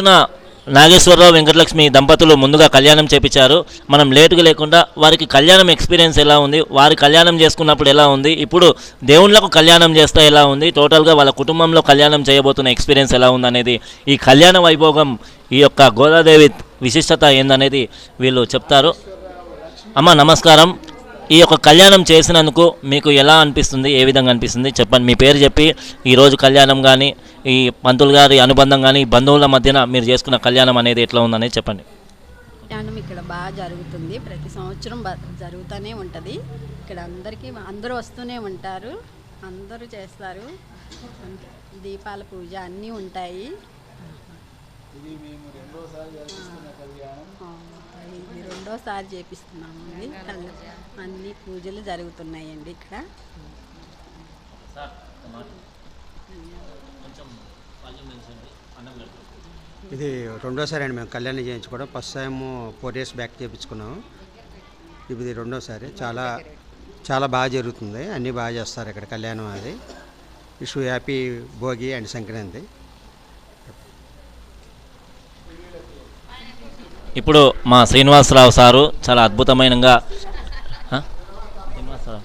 రోజున నాగేశ్వరరావు వెంకటలక్ష్మి దంపతులు ముందుగా కళ్యాణం చేపించారు. మనం లేటుగా లేకుండా వారికి కళ్యాణం ఎక్స్పీరియన్స్ ఎలా ఉంది? వారి కళ్యాణం చేసుకున్నప్పుడు ఎలా ఉంది? ఇప్పుడు దేవుళ్ళకు కళ్యాణం చేస్తే ఎలా ఉంది? టోటల్గా వాళ్ళ కుటుంబంలో కళ్యాణం చేయబోతున్న ఎక్స్పీరియన్స్ ఎలా ఉంది అనేది ఈ కళ్యాణ వైభోగం ఈ యొక్క గోదాదేవి విశిష్టత ఏందనేది వీళ్ళు చెప్తారు. అమ్మ నమస్కారం. ఈ యొక్క కళ్యాణం చేసినందుకు మీకు ఎలా అనిపిస్తుంది? ఏ విధంగా అనిపిస్తుంది? చెప్పండి. మీ పేరు చెప్పి ఈరోజు కళ్యాణం కానీ ఈ పంతులు గారి అనుబంధం కానీ బంధువుల మధ్యన మీరు చేసుకున్న కళ్యాణం అనేది ఎట్లా ఉందనేది చెప్పండి. కళ్యాణం ఇక్కడ బాగా జరుగుతుంది. ప్రతి సంవత్సరం జరుగుతూనే ఉంటుంది. ఇక్కడ అందరికీ అందరూ వస్తూనే ఉంటారు. అందరూ చేస్తారు. దీపాల పూజ అన్నీ ఉంటాయి. ఇది రెండోసారి చేపిస్తున్నాము కళ్యాణం. అన్ని పూజలు జరుగుతున్నాయండి ఇక్కడ. ఇది రెండోసారి అండి మేము కళ్యాణం చేయించుకోవడం. First time four years back చేయించుకున్నాము ఇది రెండోసారి. చాలా చాలా బాగా జరుగుతుంది. అన్నీ బాగా చేస్తారు ఇక్కడ కళ్యాణం అది. Wish happy Bhogi and Sankranti. ఇప్పుడు మా శ్రీనివాసరావు సారు చాలా అద్భుతమైనగా ఆ? శ్రీనివాసరావు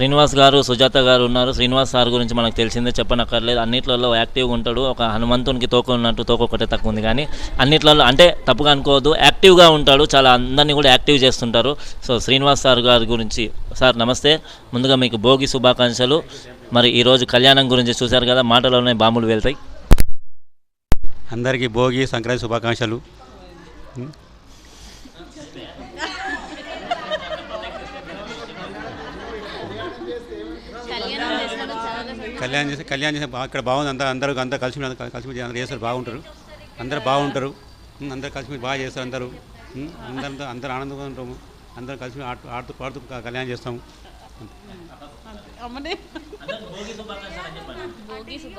శ్రీనివాస్ గారు సుజాత గారు ఉన్నారు. శ్రీనివాస్ సార్ గురించి మనకు తెలిసిందే చెప్పనక్కర్లేదు. అన్నిట్లలో యాక్టివ్గా ఉంటాడు. ఒక హనుమంతునికి తోక ఉన్నట్టు తోక ఒకటే తక్కువ ఉంది. కానీ అన్నిట్లలో అంటే తప్పుగా అనుకోవద్దు. యాక్టివ్గా ఉంటాడు. చాలా అందరినీ కూడా యాక్టివ్ చేస్తుంటారు. సో శ్రీనివాస్ సార్ గారి గురించి సార్ నమస్తే. ముందుగా మీకు భోగి శుభాకాంక్షలు. మరి ఈరోజు కళ్యాణం గురించి చూశారు కదా మాటలోనే బాంబులు వెళ్తాయి. అందరికీ భోగి సంక్రాంతి శుభాకాంక్షలు. కళ్యాణం చేసి కళ్యాణం చేసి ఇక్కడ బాగుంది. అంతా అందరూ అందరూ కలిసి కలిసి అందరూ చేస్తారు బాగుంటారు. అందరూ బాగుంటారు. అందరూ కలిసి బాగా చేస్తారు అందరూ. అందరితో అందరూ ఆనందంగా ఉంటాము. అందరూ కలిసి ఆడుతూ ఆడుతూ పాడుతూ క- కళ్యాణం చేస్తాము.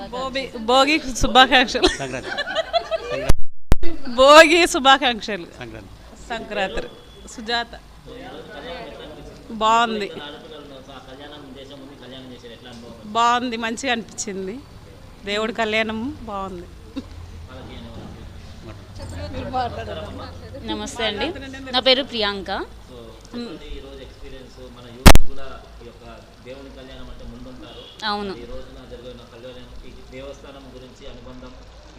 భోగి భోగి శుభాకాంక్షలు సంక్రాంతి. భోగి శుభాకాంక్షలు సంక్రాంతి. సంక్రాంతి. సుజాత. బాగుంది. బాగుంది మంచిగా అనిపించింది. దేవుడి కళ్యాణం బాగుంది. నమస్తే అండి. నా పేరు ప్రియాంక. అవును. ఈ రోజున జరిగిన కళ్యాణం ఈ దేవస్థానం గురించి అనుబంధం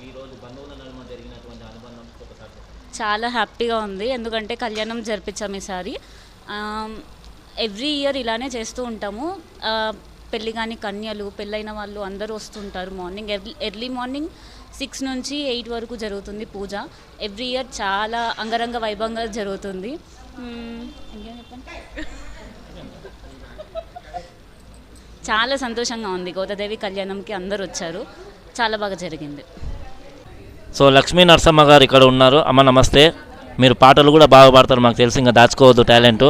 ఈ రోజు బంధువుల నడుమ జరిగినటువంటి అనుబంధం ఒకసారి చాలా హ్యాపీగా ఉంది. ఎందుకంటే కళ్యాణం జరిపించాము ఈసారి. ఎవ్రీ ఇయర్ ఇలానే చేస్తూ ఉంటాము. ఆ, పెళ్ళి కానీ కన్యలు పెళ్ళైన వాళ్ళు అందరూ వస్తుంటారు morning early early morning six నుంచి ఎయిట్ వరకు జరుగుతుంది పూజ. ఎవ్రీ ఇయర్ చాలా అంగరంగ వైభవంగా జరుగుతుంది. చాలా సంతోషంగా ఉంది. గోదాదేవి కళ్యాణంకి అందరూ వచ్చారు. చాలా బాగా జరిగింది. సో లక్ష్మీ నరసమ్మ గారు ఇక్కడ ఉన్నారు. అమ్మ నమస్తే. మీరు పాటలు కూడా బాగా పాడతారు. మాకు తెలిసి ఇంకా దాచుకోవద్దు టాలెంట్.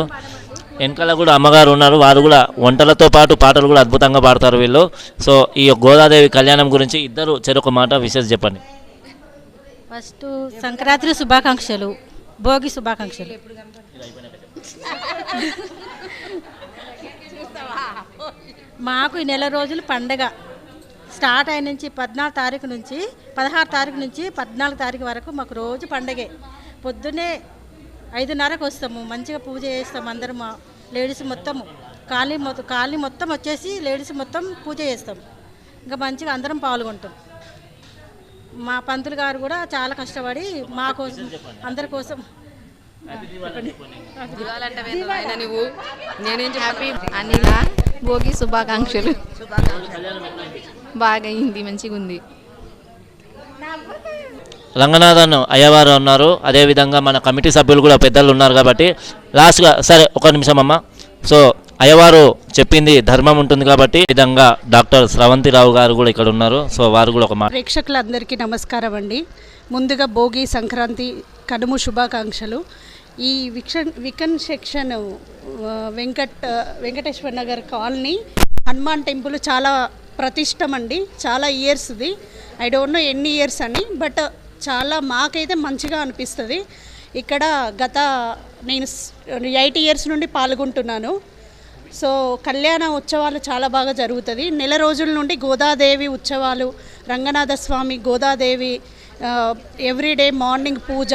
వెనకాల కూడా అమ్మగారు ఉన్నారు. వారు కూడా వంటలతో పాటు పాటలు కూడా అద్భుతంగా పాడతారు వీళ్ళు. సో ఈ గోదాదేవి కళ్యాణం గురించి ఇద్దరు చెరొక మాట విశేష చెప్పండి. ఫస్ట్ సంక్రాంతి శుభాకాంక్షలు భోగి శుభాకాంక్షలు. మాకు ఈ నెల రోజులు పండగ. స్టార్ట్ అయిన నుంచి పద్నాలుగు తారీఖు నుంచి పదహారు తారీఖు నుంచి పద్నాలుగు తారీఖు వరకు మాకు రోజు పండగే. పొద్దున్నే ఐదున్నరకు వస్తాము మంచిగా పూజ చేస్తాము అందరం మా లేడీస్ మొత్తము కాలనీ మొత్తం కాలనీ మొత్తం వచ్చేసి లేడీస్ మొత్తం పూజ చేస్తాం. ఇంకా మంచిగా అందరం పాల్గొంటాం. మా పంతులు గారు కూడా చాలా కష్టపడి మా కోసం అందరి కోసం. నువ్వు? నేనేం హ్యాపీ అనిల భోగి శుభాకాంక్షలు. బాగా అయింది మంచిగా ఉంది రంగనాథన్ అయ్యవారు ఉన్నారు. అదేవిధంగా మన కమిటీ సభ్యులు కూడా పెద్దలు ఉన్నారు కాబట్టి లాస్ట్గా సరే ఒక నిమిషం అమ్మ. సో అయ్యవారు చెప్పింది ధర్మం ఉంటుంది కాబట్టి విధంగా డాక్టర్ స్రవంతిరావు గారు కూడా ఇక్కడ ఉన్నారు. సో వారు కూడా ఒక మాట. ప్రేక్షకులందరికీ నమస్కారం అండి. ముందుగా భోగి సంక్రాంతి కనుము శుభాకాంక్షలు. ఈ విక్షన్ we can section Venkat Venkateswara Nagar colony Hanuman temple చాలా ప్రతిష్టం అండి. చాలా ఇయర్స్ది. ఐ డోంట్ నో ఎన్ని ఇయర్స్ అని బట్ చాలా మాకైతే మంచిగా అనిపిస్తుంది. ఇక్కడ గత నేను ఎయిట్ ఇయర్స్ నుండి పాల్గొంటున్నాను. సో కళ్యాణ ఉత్సవాలు చాలా బాగా జరుగుతుంది. నెల రోజుల నుండి గోదాదేవి ఉత్సవాలు రంగనాథ స్వామి గోదాదేవి ఎవ్రీడే మార్నింగ్ పూజ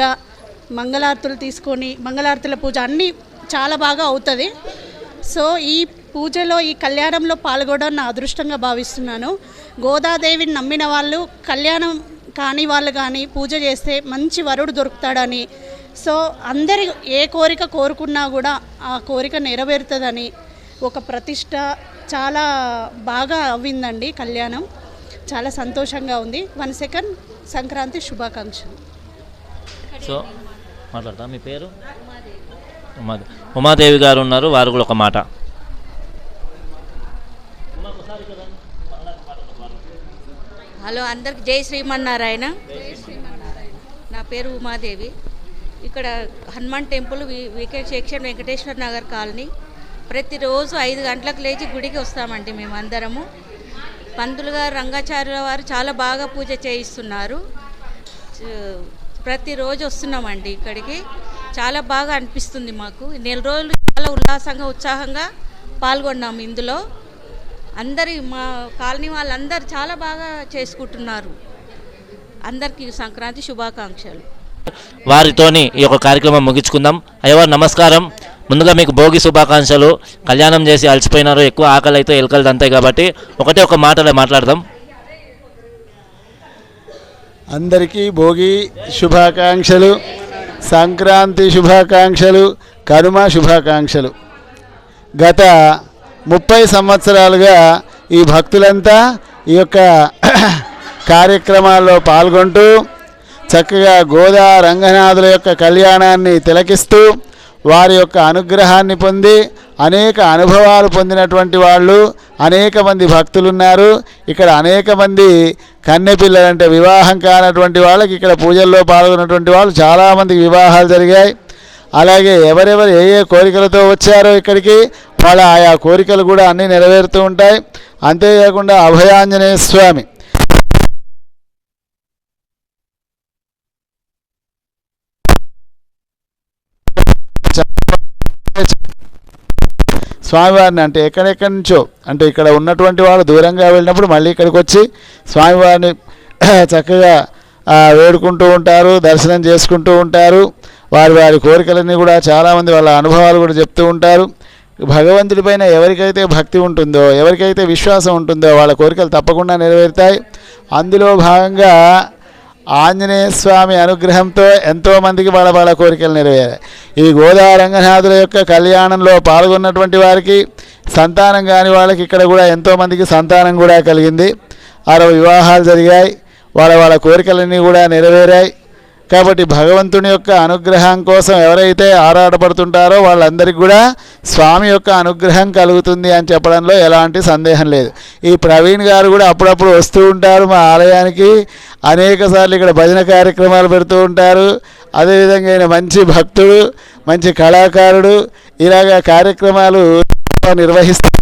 మంగళారతులు తీసుకొని మంగళారతుల పూజ అన్నీ చాలా బాగా అవుతుంది. సో ఈ పూజలో ఈ కళ్యాణంలో పాల్గొనడం నా అదృష్టంగా భావిస్తున్నాను. గోదాదేవిని నమ్మిన వాళ్ళు కళ్యాణం కాని వాళ్ళు కానీ పూజ చేస్తే మంచి వరుడు దొరుకుతాడని. సో అందరి ఏ కోరిక కోరుకున్నా కూడా ఆ కోరిక నెరవేరుతుందని ఒక ప్రతిష్ట చాలా బాగా అవ్విందండి కళ్యాణం. చాలా సంతోషంగా ఉంది. వన్ సెకండ్ సంక్రాంతి శుభాకాంక్షలు. సో మాట్లాడతా మీ పేరు? ఉమాదేవి. ఉమాదేవి గారు ఉన్నారు. వారు కూడా ఒక మాట. హలో అందరికి జై శ్రీమన్నారాయణ. నా పేరు ఉమాదేవి. ఇక్కడ హనుమాన్ టెంపుల్ వి- వికెట్ సెక్షన్ వెంకటేశ్వర నగర్ కాలనీ. ప్రతిరోజు ఐదు గంటలకు లేచి గుడికి వస్తామండి మేము అందరము పంతులు గారు రంగాచార్యుల వారు చాలా బాగా పూజ చేయిస్తున్నారు. ప్రతిరోజు వస్తున్నామండి ఇక్కడికి. చాలా బాగా అనిపిస్తుంది మాకు. నెల రోజులు చాలా ఉల్లాసంగా ఉత్సాహంగా పాల్గొన్నాము ఇందులో. అందరి మా కాలనీ వాళ్ళందరూ చాలా బాగా చేసుకుంటున్నారు. అందరికీ సంక్రాంతి శుభాకాంక్షలు. వారితోని ఈ యొక్క కార్యక్రమం ముగించుకుందాం. అయ్యవారు నమస్కారం. ముందుగా మీకు భోగి శుభాకాంక్షలు. కళ్యాణం చేసి అలసిపోయినారు ఎక్కువ ఆకలి అయితే ఎలుకలు అంతాయి కాబట్టి ఒకటే ఒక మాటలో మాట్లాడదాం. అందరికీ భోగి శుభాకాంక్షలు సంక్రాంతి శుభాకాంక్షలు కనుమ శుభాకాంక్షలు. గత ముప్పై సంవత్సరాలుగా ఈ భక్తులంతా ఈ యొక్క కార్యక్రమాల్లో పాల్గొంటూ చక్కగా గోదా రంగనాథుల యొక్క కళ్యాణాన్ని తిలకిస్తూ వారి యొక్క అనుగ్రహాన్ని పొంది అనేక అనుభవాలు పొందినటువంటి వాళ్ళు అనేక మంది భక్తులు ఉన్నారు ఇక్కడ అనేక మంది కన్నెపిల్లలు అంటే వివాహం కానటువంటి వాళ్ళకి ఇక్కడ పూజల్లో పాల్గొన్నటువంటి వాళ్ళు చాలామందికి వివాహాలు జరిగాయి. అలాగే ఎవరెవరు ఏ ఏ కోరికలతో వచ్చారో ఇక్కడికి వాళ్ళ ఆయా కోరికలు కూడా అన్నీ నెరవేరుతూ ఉంటాయి. అంతేకాకుండా అభయాంజనేయ స్వామి. స్వామివారిని అంటే ఎక్కడెక్కడి నుంచో అంటే ఇక్కడ ఉన్నటువంటి వాళ్ళు దూరంగా వెళ్ళినప్పుడు మళ్ళీ ఇక్కడికి వచ్చి స్వామివారిని చక్కగా వేడుకుంటూ ఉంటారు దర్శనం చేసుకుంటూ ఉంటారు. వారి వారి కోరికలన్నీ కూడా చాలామంది వాళ్ళ అనుభవాలు కూడా చెప్తూ ఉంటారు. భగవంతుడిపైన ఎవరికైతే భక్తి ఉంటుందో ఎవరికైతే విశ్వాసం ఉంటుందో వాళ్ళ కోరికలు తప్పకుండా నెరవేరుతాయి. అందులో భాగంగా ఆంజనేయ స్వామి అనుగ్రహంతో ఎంతోమందికి వాళ్ళ వాళ్ళ కోరికలు నెరవేరాయి. ఈ గోదా రంగనాథుల యొక్క కళ్యాణంలో పాల్గొన్నటువంటి వారికి సంతానం కాని వాళ్ళకి ఇక్కడ కూడా ఎంతోమందికి సంతానం కూడా కలిగింది. అరవై వివాహాలు జరిగాయి. వాళ్ళ వాళ్ళ కోరికలన్నీ కూడా నెరవేరాయి. కాబట్టి భగవంతుని యొక్క అనుగ్రహం కోసం ఎవరైతే ఆరాటపడుతుంటారో వాళ్ళందరికీ కూడా స్వామి యొక్క అనుగ్రహం కలుగుతుంది అని చెప్పడంలో ఎలాంటి సందేహం లేదు. ఈ ప్రవీణ్ గారు కూడా అప్పుడప్పుడు వస్తూ ఉంటారు మా ఆలయానికి. అనేక సార్లు ఇక్కడ భజన కార్యక్రమాలు పెడుతూ ఉంటారు. అదేవిధంగా ఆయన మంచి భక్తుడు మంచి కళాకారుడు. ఇలాగ కార్యక్రమాలు నిర్వహిస్తూ